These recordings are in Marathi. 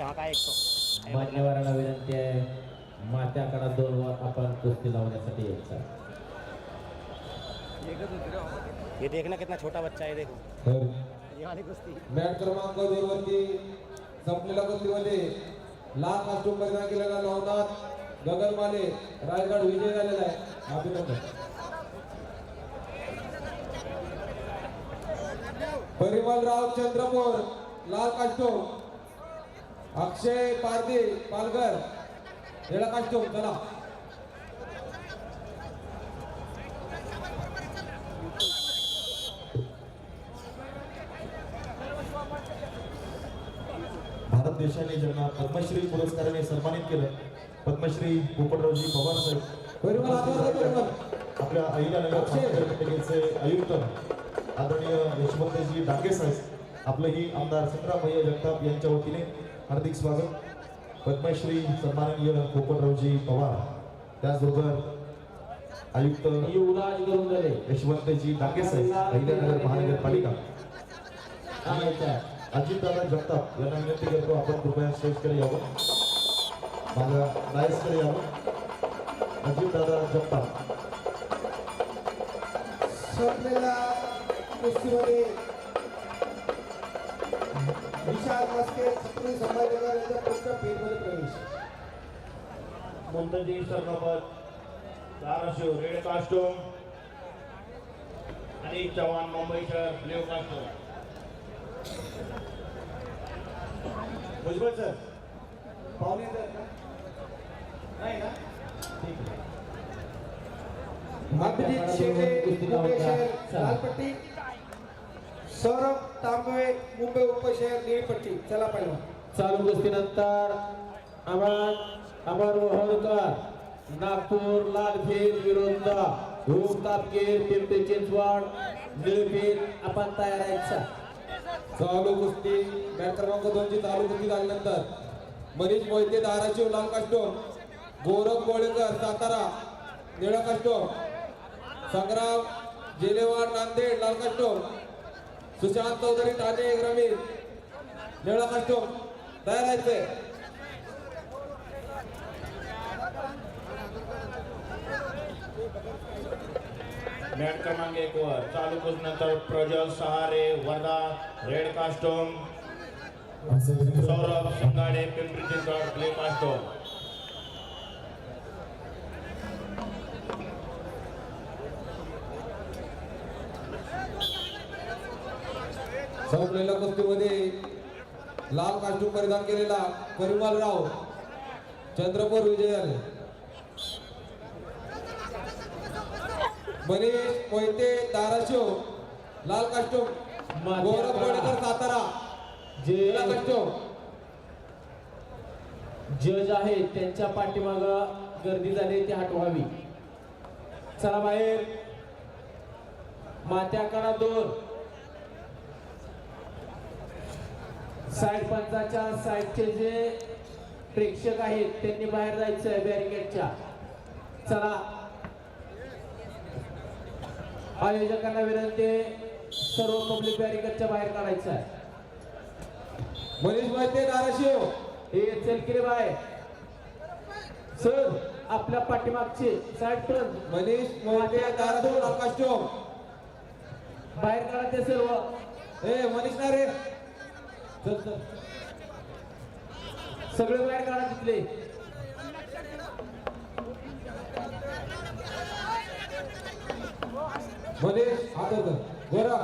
हाँ मान्यवरांना विनंती आहे. मात्याकडा दोन वर आपण कुस्ती लावण्यासाठी यायचा ये देखना कितना छोटा बच्चा है. देखो ये वाली मॅट क्रमांक दोन वरती संपलेल्या कुस्तीमध्ये लाल कास्टूम परिधान केलेला नवनाथ गगनमाले रायगड विजय झालेला आहे. अभिनंदन. परिमलराव चंद्रपूर लाल कास्टूम अक्षय पारदी पालघर निळा कास्टूम चला भारत देशाने ज्यांना पद्मश्री पुरस्काराने सन्मानित केलं पद्मश्री पोपटरावजी पवार साहेब. आपल्या अहिल्यानगर अक्षय. महानगरपालिकेचे आयुक्त आदरणीय यशवंतजी डाके साहेब आपलंही आमदार संग्रामय्या जगताप यांच्या वतीने हार्दिक स्वागत. पद्मश्री सन्माननीय पोपटरावजी पवार. त्याचबरोबर आयुक्त युवराज यशवंतजी डाके साहेब अहिल्यानगर महानगरपालिका. अजितदादा जगताप यांना विनंती करतो आपण कृपया स्टेजकडे यावं. माझ्या डायसकडे यावं. अजितदादा जगताप. विशाल मस्के छत्रपती संभाजीनगर यांचा पुढच्या फेरीमध्ये प्रवेश. मुंतजी सरनोबत धाराशिव रेड कास्टूम आणि चव्हाण मुंबई शहर ब्ल्यू कास्टूम. भुजबळ सर पाहुणे? नाही ना? अभिजित शेटे मुंबई शहर लालपट्टी. सौरभ तांबवे मुंबई उपशहर निळपट्टी. चला पहिला चालू कुस्तीनंतर अमर अमर मोहोळकर नागपूर लालफेर विरुद्ध भूम तापकीर पिंपरी चिंचवड निळफेर आपण तयार आहेत चालू कुस्ती मॅट क्रमांक दोनची चालू कुस्ती झाल्यानंतर मनीष मोहिते धाराशिव लाल कास्टोम गौरव कोळेकर सातारा निळा कास्टोम संग्राम जेलेवाड नांदेड लाल कास्टोम सुशांत चौधरी ठाणे ग्रामीण निळा कास्टोम तयार आहेत ते. मॅट क्रमांक एक वर. चालू नंतर Prajwal Sahare Wardha red costume Saurabh Shingade Pimpri Chinchwad blue costume संपलेल्या कुस्तीमध्ये लाल कास्टूम परिधान केलेला परिमल राव चंद्रपूर विजय झाले मनीष मोहिते धाराशिव लाल कास्टूम गौरव कोळेकर सातारा जे निळा कास्टूम जज आहेत त्यांच्या पाठीमाग गर्दी झाली ती हटवावी. चला बाहेर. मात्याकडा दोन. साईड पंचाच्या साईडचे जे प्रेक्षक आहेत त्यांनी बाहेर जायचं आहे बॅरिकेडच्या चला. आयोजकांना विनंती सर्व पब्लिक बॅरिकेडच्या बाहेर काढायचं आहे. मनीष मोहिते धाराशिव हे. चल की रे बाय. सर आपल्या पाठीमागचे साईड पर्यंत मनीष मोहिते धाराशिव कास्टूम बाहेर काढा ते सर्व. ए मनीष ना रे. चल चल सगळे बाहेर काढा तिथले. मनीष हात कर गोरा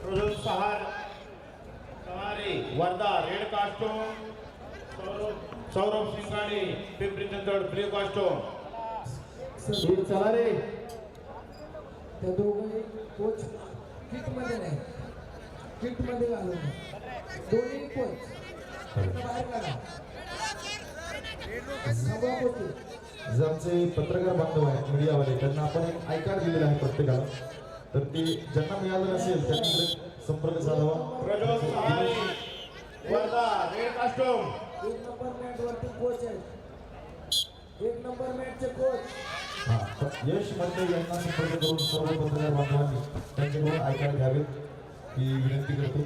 Prajwal Sahar Sahare Wardha red costume Saurabh Saurabh Shingade Pimpri Chinchwad blue costume चला रे. त्या दोघंही कोच किटमध्ये नाही. किटमध्ये घालून दोन्ही कोच बाहेर काढा. सभापती जे आमचे पत्रकार बांधव आहेत मीडियावाले त्यांना आपण एक आय कार्ड दिलेलं आहे प्रत्येकाला. तर ते ज्यांना मिळालं नसेल त्यांनी संपर्क साधावा. एक नंबर मॅट वरती कोच आहे. एक नंबर मॅचचे कोच हा तर यश मंडे यांना संपर्क करून सर्व पत्रकार बांधवांनी त्यांच्याकडून आय कार्ड घ्यावेत. मी विनंती करतो.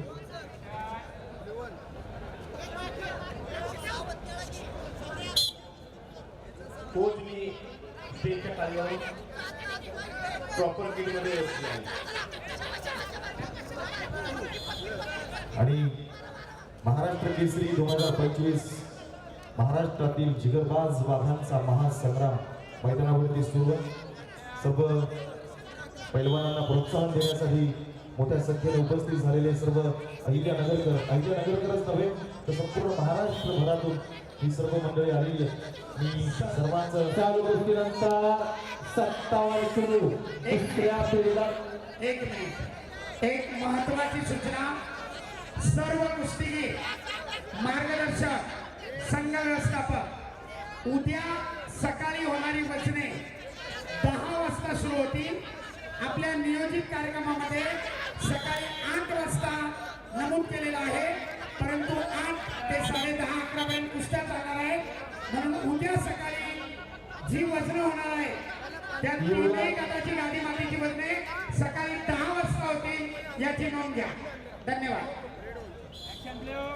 कोचनी स्टेजच्या कार्यवाही प्रॉपर किटमध्ये आणि महाराष्ट्र केसरी दोन हजार पंचवीस महाराष्ट्रातील जिगरबाज वाघांचा महासंग्राम मैदानावरती सुरू. सर्व पैलवानांना प्रोत्साहन देण्यासाठी मोठ्या संख्येने उपस्थित झालेले सर्व अहिल्यानगरकर अहिल्यानगरकरच नव्हे तर संपूर्ण महाराष्ट्रभरातून ही सर्व मंडळी आलेली आहेत. मी सर्वांचं चालू गोष्टीनंतर सत्तावन्न सुरू. दुसऱ्या एक मिनिट. एक महत्वाची सूचना. सर्व कुस्तीगीर मार्गदर्शक संघ व्यवस्थापक उद्या सकाळी होणारी वचने दहा वाजता सुरू होतील. आपल्या नियोजित कार्यक्रमामध्ये सकाळी आठ वाजता नमूद केलेलं आहे. परंतु आठ ते साडे दहा अकरा पर्यंत कुस्त्या चालणार आहेत. म्हणून उद्या सकाळी जी वजनं होणार आहे त्या तीनही गटाची गाडी मातीची वजने सकाळी दहा वाजता होतील याची नोंद घ्या. धन्यवाद.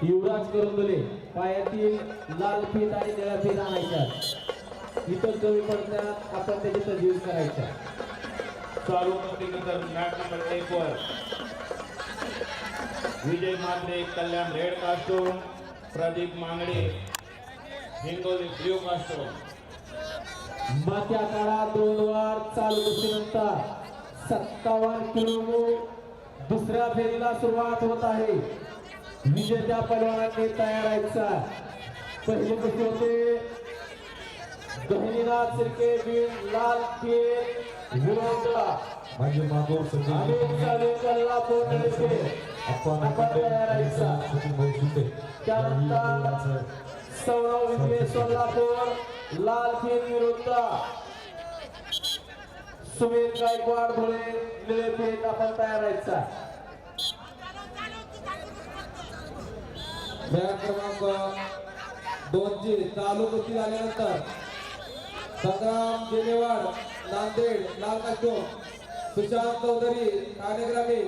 युवराज करुंदले पायातील लाल फीत आणि निळ्या फीत आणायच्या इतर कमी पडण्यात आपण त्याची तजवीज करायच्या चालू नंबर एक वर Vijay Matre Kalyan red costume Pradeep Mangade Hingoli blue costume माथ्या काळा दोन वार चालू गोष्टीनंतर सत्तावन्न किलो दुसऱ्या फेरीला सुरुवात होत आहे. विजेत्या पैलवानांनी तयार व्हायचा पहिली कुस्ती होते? गहिनीनाथ शिर्के बीड लाल पेन विरोधला माझे मागोर अनेक साले कल्ला पोटले तयार व्हायचा त्यानंतर सौरव विजय सोलापूर लाल फेर विरुद्ध सुमित गायकवाड धुळे निळे आपण तयार व्हायचा क्रमांक दोनची चालू कुस्ती झाल्यानंतर संग्राम जेनेवाड नांदेड लाल कास्टोम सुशांत चौधरी ठाणे ग्रामीण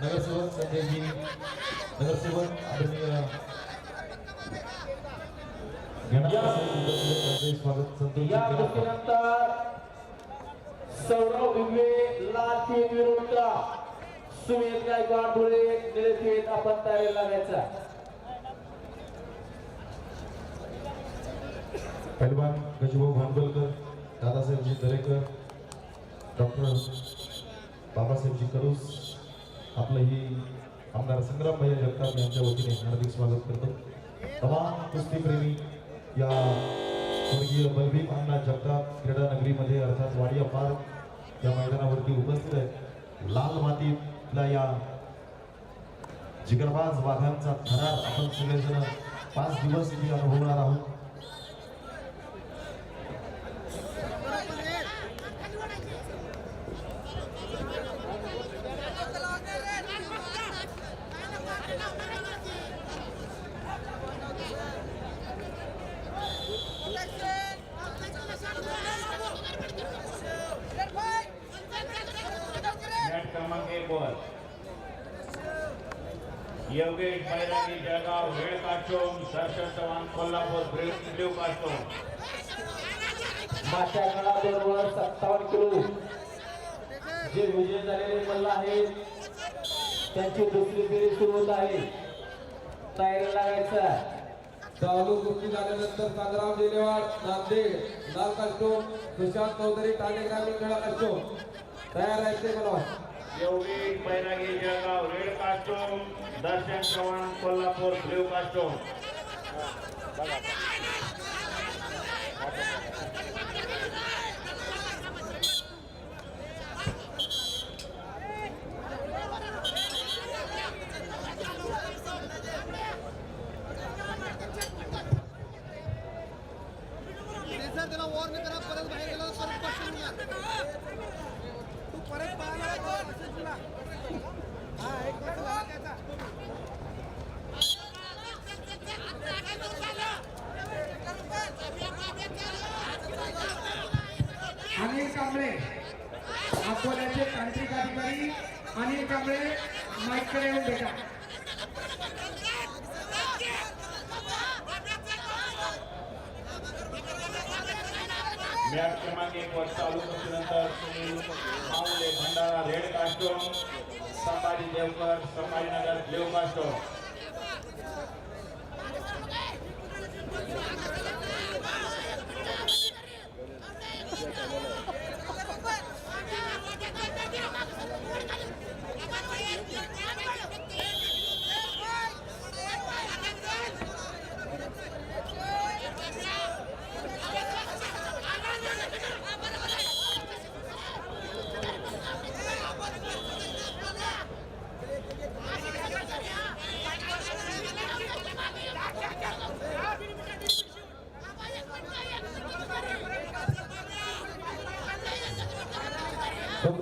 नगरसेवक संजयजी नगरसेवक आदरणीय स्वागत. गोष्टीनंतर सौरव विवे लाल विरुद्ध सुमित गायकवाड धुळे निळे फेट आपण तयारी लागायचा पैलवान गजभाऊ भांडवलकर दादासाहेबजी दरेकर डॉक्टर बाबासाहेबजी करूस आपलं ही आमदार संग्राम भैया जगताप यांच्या वतीने हार्दिक स्वागत करतो. तमाम कुस्तीप्रेमी या स्वर्गीय बलभीम अण्णा जगताप क्रीडा नगरीमध्ये अर्थात वाडिया पार्क या मैदानावरती उपस्थित आहेत. लाल मातीतल्या या जिगरबाज वाघांचा थरार आपण सगळेजण पाच दिवस मी अनुभवणार आहोत मॅच क्रमांक एक वर Yogesh Bairagi Jalgaon costume Darshan Chavan Kolhapur blue costume मागच्या काळात बरोबर सत्तावन्न किलो जे विजय झालेले मल्ल आहेत त्यांची दुसरी फेरी सुरू होत आहे. तयारी लागायचा चालू कुस्ती झाल्यानंतर संग्राम जेनेवाड नांदेड लाल कास्टोम सुशांत चौधरी ठाणे ग्रामीण निळा कास्टोम तयार आहेत ते मला Yogesh Bairagi Jalgaon red costume Darshan Chavan Kolhapur blue costume. Anil Kamble अकोल्याचे तांत्रिक अधिकारी अनिल कांबळे माईककडे येऊन भेटा. मॅच क्रमांक एक वर चालू कुस्तीनंतर माऊले भंडारा रेड कास्टो संभाजी देवकर संभाजीनगर देव कास्टो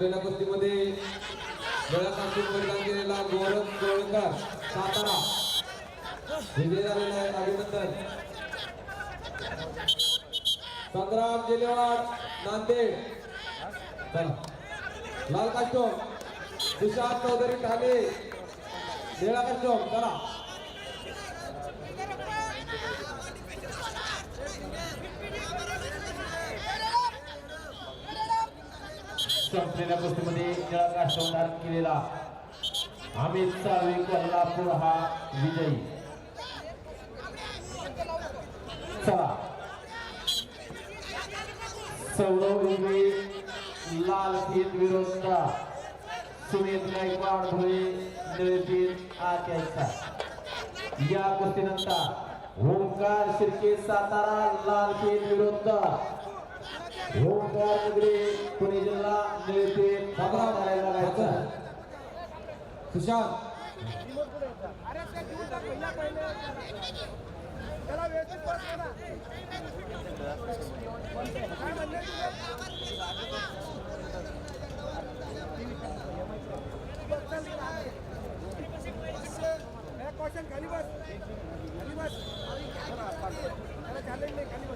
महिला कुस्तीमध्ये निळ्या परिधान केलेला गौरव गोळकर सातारा. विजय झालेला आहे अभिनंदन. संग्राम जेलेवाड नांदेड. लाल कास्टोम तुषार चौधरी ठाणे. निळा कास्टोम चला. असलेल्या गोष्टीमध्ये निळा काष्टम केलेला अमित साळवे कोल्हापूर हा विजयी. चला. सौरव इंगळे लाल फीत विरुद्ध सुमित गायकवाड भुळे निळफीत आत यायचा या गोष्टीनंतर ओंकार शिर्के सातारा लाल फीत विरुद्ध ओंकार नगरे पुणे जिल्हा निळफीत संग्राम करायला सुशांत क्वेश्चन खाली बस खाली बस त्याला चॅलेंज नाही खाली बस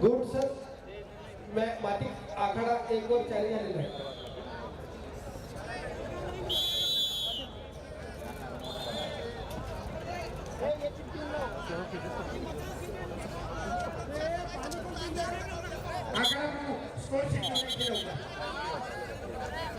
गुड सर मैं माटी आखड़ा एक चॅलेंज आलेला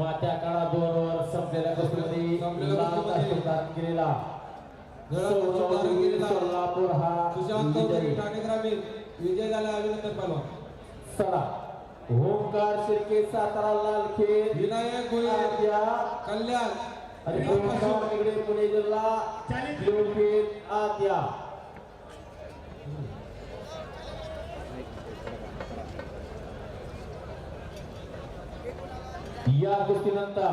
मात्या काळा दोन वर संपलेल्या कुस्तीमध्ये संपलेल्या लाल कुस्तीमध्ये काष्टम धारण केलेला निळा कास्टूम धारण केलेला सोलापूर हा सुशांत विजयी ठाणे ग्रामीण विजय झाला अभिनंदन पहलवान चला ओंकार शिर्के सातारा लाल खेळ विनायक आद्या. कल्याण. आणि पुणे जिल्हा आद्या. या कुस्तीनंतर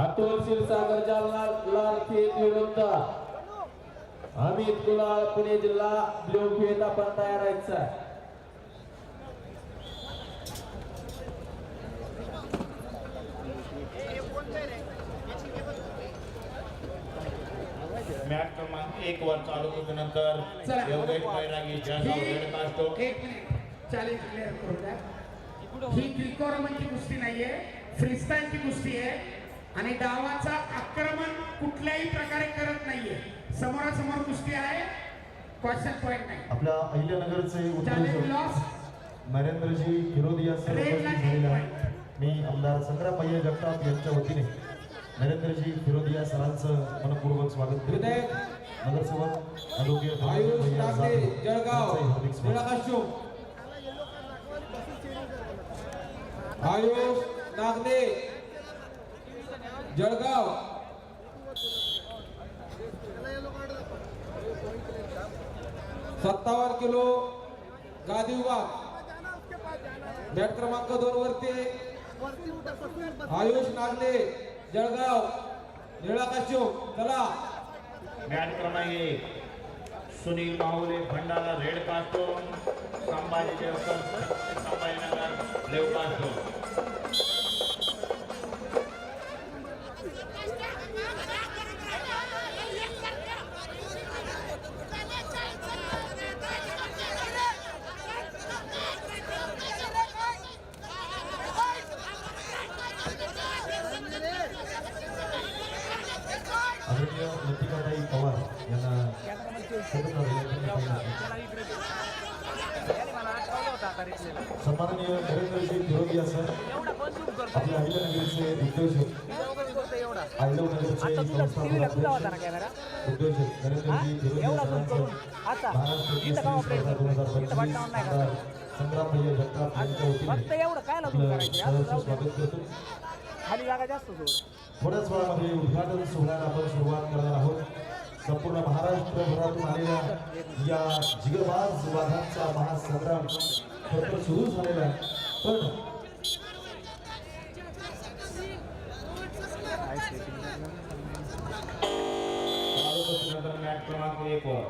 अतुल क्षीरसागर जालना लाल खेत विरुद्ध अमित कुलाळ पुणे जिल्हा ब्ल्यू खेत आपण तयार व्हायचा मॅच क्रमांक एक वर चालू केल्यानंतर. योगेश बैरागी जळगाव कास्टो. एक मिनिट. चालेल क्लिअर करू द्या. ही त्रिकोरमनची कुस्ती नाहीये फ्रीस्टाईलची कुस्ती आहे आणि डावाचा आक्रमण कुठल्याही प्रकारे करत नाहीये. समोरासमोर कुस्ती आहे क्वेश्चन पॉइंट नाही. आपल्या अहिल्यानगरचे उत्तर नरेंद्रजी फिरोदिया मी आमदार संग्रामय्या जगताप यांच्या वतीने नरेंद्रजी फिरोदिया सरांचं मनपूर्वक स्वागत करतो. विनायक नगरसेवक जाधव जळगाव यांचंही हार्दिक स्वागत. निळा कास्टूम आयुष नागने जळगाव. सत्तावन्न किलो गादी विभाग बॅट क्रमांक दोन वरती. आयुष नागने जळगाव. निळा कास्टूम चला. बॅट क्रमांक एक. Sunil Mahule Bhandara red costume Sambhaji Devkar Sambhajinagar blue costume. आदरणीय लतिकाताई पवार यांना शोभत सन्माननीय नरेंद्रजी सर आपल्या अहिल्यानगरचे नरेंद्रजी सरांचं महाराष्ट्र दोन हजार पंचवीस आमदार संग्रामय्या जगताप यांच्या वतीने आपलं सहर्ष स्वागत करतो. खाली जागा जास्त जोड थोड्याच वेळामध्ये उद्घाटन सोहळ्याला आपण सुरुवात करणार आहोत. संपूर्ण महाराष्ट्रभरातून आलेल्या या जिगरबाज वाघांचा महासंग्राम. खरं तर सुरू झालेला आहे. पण क्रमांक एक वर.